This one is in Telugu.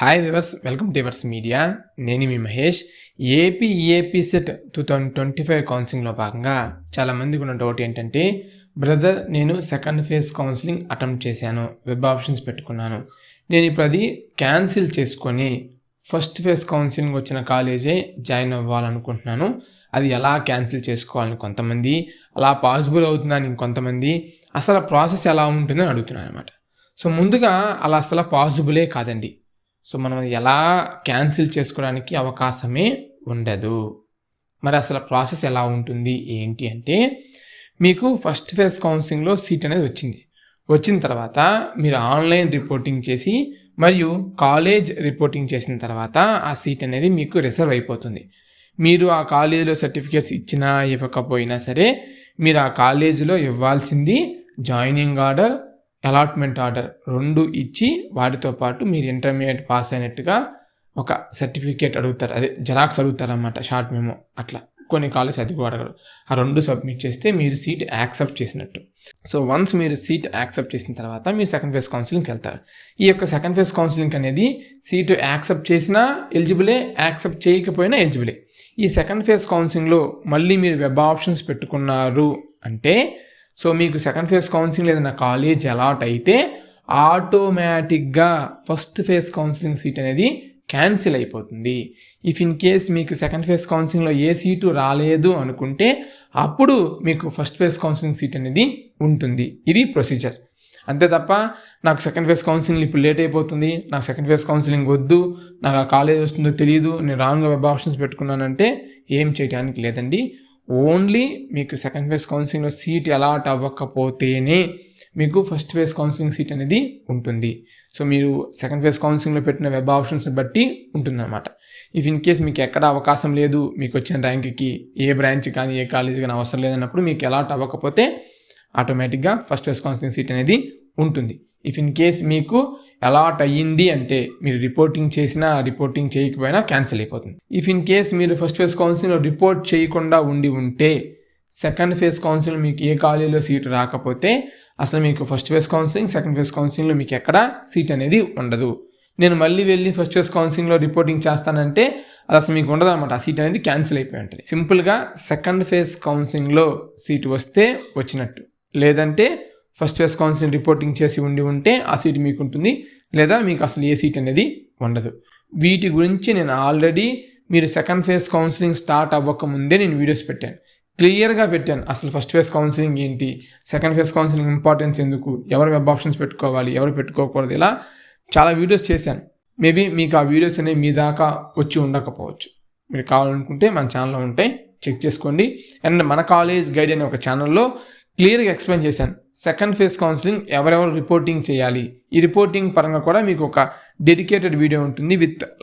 Hi viewers welcome to viewers media నేను మీ Mahesh. AP AP CET two thousand twenty five కౌన్సిలింగ్లో భాగంగా చాలామందికి ఉన్న డౌట్ ఏంటంటే బ్రదర్ నేను సెకండ్ ఫేజ్ కౌన్సిలింగ్ అటెంప్ట్ చేశాను. వెబ్ ఆప్షన్స్ పెట్టుకున్నాను. నేను ఇప్పుడు అది క్యాన్సిల్ చేసుకొని ఫస్ట్ ఫేజ్ కౌన్సిలింగ్ వచ్చిన కాలేజే జాయిన్ అవ్వాలనుకుంటున్నాను. అది ఎలా క్యాన్సిల్ చేసుకోవాలని కొంతమంది అలా పాసిబుల్ అవుతుందని ఇంకొంతమంది అసలు ప్రాసెస్ ఎలా ఉంటుందని అడుగుతున్నాను అనమాట సో ముందుగా అలా అసలు పాసిబులే కాదండి. సో మనం ఎలా క్యాన్సిల్ చేసుకోవడానికి అవకాశమే ఉండదు. మరి అసలు ప్రాసెస్ ఎలా ఉంటుంది? ఏంటి అంటే మీకు ఫస్ట్ ఫేజ్ కౌన్సిలింగ్లో సీట్ అనేది వచ్చింది. వచ్చిన తర్వాత మీరు ఆన్లైన్ రిపోర్టింగ్ చేసి మరియు కాలేజ్ రిపోర్టింగ్ చేసిన తర్వాత ఆ సీట్ అనేది మీకు రిజర్వ్ అయిపోతుంది. మీరు ఆ కాలేజీలో సర్టిఫికేట్స్ ఇచ్చినా ఇవ్వకపోయినా సరే మీరు ఆ కాలేజీలో ఇవ్వాల్సింది జాయినింగ్ ఆర్డర్ అలాట్మెంట్ ఆర్డర్ రెండు ఇచ్చి వాటితో పాటు మీరు ఇంటర్మీడియట్ పాస్ అయినట్టుగా ఒక సర్టిఫికేట్ అడుగుతారు. అదే జెరాక్స్ అడుగుతారనమాట షార్ట్ మెమో అట్లా. కొన్ని కాలేజ్ అది కూడా అడగరు. ఆ రెండు సబ్మిట్ చేస్తే మీరు సీట్ యాక్సెప్ట్ చేసినట్టు. సో వన్స్ మీరు సీట్ యాక్సెప్ట్ చేసిన తర్వాత మీరు సెకండ్ ఫేజ్ కౌన్సిలింగ్కి వెళ్తారు. ఈ యొక్క సెకండ్ ఫేజ్ కౌన్సిలింగ్ అనేది సీటు యాక్సెప్ట్ చేసినా ఎలిజిబులే యాక్సెప్ట్ చేయకపోయినా ఎలిజిబులే. ఈ సెకండ్ ఫేజ్ కౌన్సిలింగ్లో మళ్ళీ మీరు వెబ్ ఆప్షన్స్ పెట్టుకున్నారు అంటే సో మీకు సెకండ్ ఫేజ్ కౌన్సిలింగ్ ఏదైనా కాలేజ్ అలాట్ అయితే ఆటోమేటిక్గా ఫస్ట్ ఫేజ్ కౌన్సిలింగ్ సీట్ అనేది క్యాన్సిల్ అయిపోతుంది. ఇఫ్ ఇన్ కేస్ మీకు సెకండ్ ఫేజ్ కౌన్సిలింగ్లో ఏ సీటు రాలేదు అనుకుంటే అప్పుడు మీకు ఫస్ట్ ఫేజ్ కౌన్సిలింగ్ సీట్ అనేది ఉంటుంది. ఇది ప్రొసీజర్ అంతే తప్ప నాకు సెకండ్ ఫేజ్ కౌన్సిలింగ్ ఇప్పుడు లేట్ అయిపోతుంది. నాకు సెకండ్ ఫేజ్ కౌన్సిలింగ్ వద్దు. నాకు ఆ కాలేజ్ వస్తుందో తెలియదు నేను రాంగ్ వెబ్ ఆప్షన్స్ పెట్టుకున్నానంటే ఏం చేయడానికి లేదండి. ఓన్లీ మీకు సెకండ్ ఫేజ్ కౌన్సిలింగ్లో సీట్ అలాట్ అవ్వకపోతేనే మీకు ఫస్ట్ ఫేజ్ కౌన్సిలింగ్ సీట్ అనేది ఉంటుంది. సో మీరు సెకండ్ ఫేజ్ కౌన్సిలింగ్లో పెట్టిన వెబ్ ఆప్షన్స్ని బట్టి ఉంటుందన్నమాట. ఇఫ్ ఇన్ కేస్ మీకు ఎక్కడ అవకాశం లేదు మీకు వచ్చిన ర్యాంక్కి ఏ బ్రాంచ్ కానీ ఏ కాలేజ్ కానీ అవసరం లేదన్నప్పుడు మీకు అలాట్ అవ్వకపోతే ఆటోమేటిక్గా ఫస్ట్ ఫేజ్ కౌన్సిలింగ్ సీట్ అనేది ఉంటుంది. ఇఫ్ ఇన్ కేస్ మీకు అలాట్ అయ్యింది అంటే మీరు రిపోర్టింగ్ చేసినా రిపోర్టింగ్ చేయకపోయినా క్యాన్సిల్ అయిపోతుంది. ఇఫ్ ఇన్ కేస్ మీరు ఫస్ట్ ఫేజ్ కౌన్సిల్లో రిపోర్ట్ చేయకుండా ఉండి ఉంటే సెకండ్ ఫేజ్ కౌన్సిల్ మీకు ఏ కాలేజీలో సీట్ రాకపోతే అసలు మీకు first phase counselling second phase కౌన్సిలింగ్లో మీకు ఎక్కడ సీట్ అనేది ఉండదు. నేను మళ్ళీ వెళ్ళి ఫస్ట్ ఫేజ్ కౌన్సిలింగ్లో రిపోర్టింగ్ చేస్తానంటే అది అసలు మీకు ఉండదు అనమాట ఆ సీట్ అనేది క్యాన్సిల్ అయిపోయి ఉంటుంది. సింపుల్గా సెకండ్ ఫేజ్ కౌన్సిలింగ్లో సీట్ వస్తే వచ్చినట్టు. లేదంటే ఫస్ట్ ఫేజ్ కౌన్సిలింగ్ రిపోర్టింగ్ చేసి ఉండి ఉంటే ఆ సీట్ మీకు ఉంటుంది లేదా మీకు అసలు ఏ సీట్ అనేది ఉండదు. వీటి గురించి నేను ఆల్రెడీ మీరు సెకండ్ ఫేజ్ కౌన్సిలింగ్ స్టార్ట్ అవ్వక ముందే నేను వీడియోస్ పెట్టాను. క్లియర్గా పెట్టాను అసలు ఫస్ట్ ఫేజ్ కౌన్సిలింగ్ ఏంటి? సెకండ్ ఫేజ్ కౌన్సిలింగ్ ఇంపార్టెన్స్ ఎందుకు? ఎవరు వెబ్ ఆప్షన్స్ పెట్టుకోవాలి? ఎవరు పెట్టుకోకూడదు? ఇలా చాలా వీడియోస్ చేశాను. మేబీ మీకు ఆ వీడియోస్ అనేవి మీ దాకా వచ్చి ఉండకపోవచ్చు. మీరు కావాలనుకుంటే మన ఛానల్లో ఉంటాయి చెక్ చేసుకోండి. అండ్ మన కాలేజ్ గైడ్ అనే ఒక ఛానల్లో క్లియర్గా ఎక్స్ప్లెయిన్ చేశాను. సెకండ్ ఫేజ్ కౌన్సిలింగ్ ఎవరెవరు రిపోర్టింగ్ చేయాలి? ఈ రిపోర్టింగ్ పరంగా కూడా మీకు ఒక డెడికేటెడ్ వీడియో ఉంటుంది విత్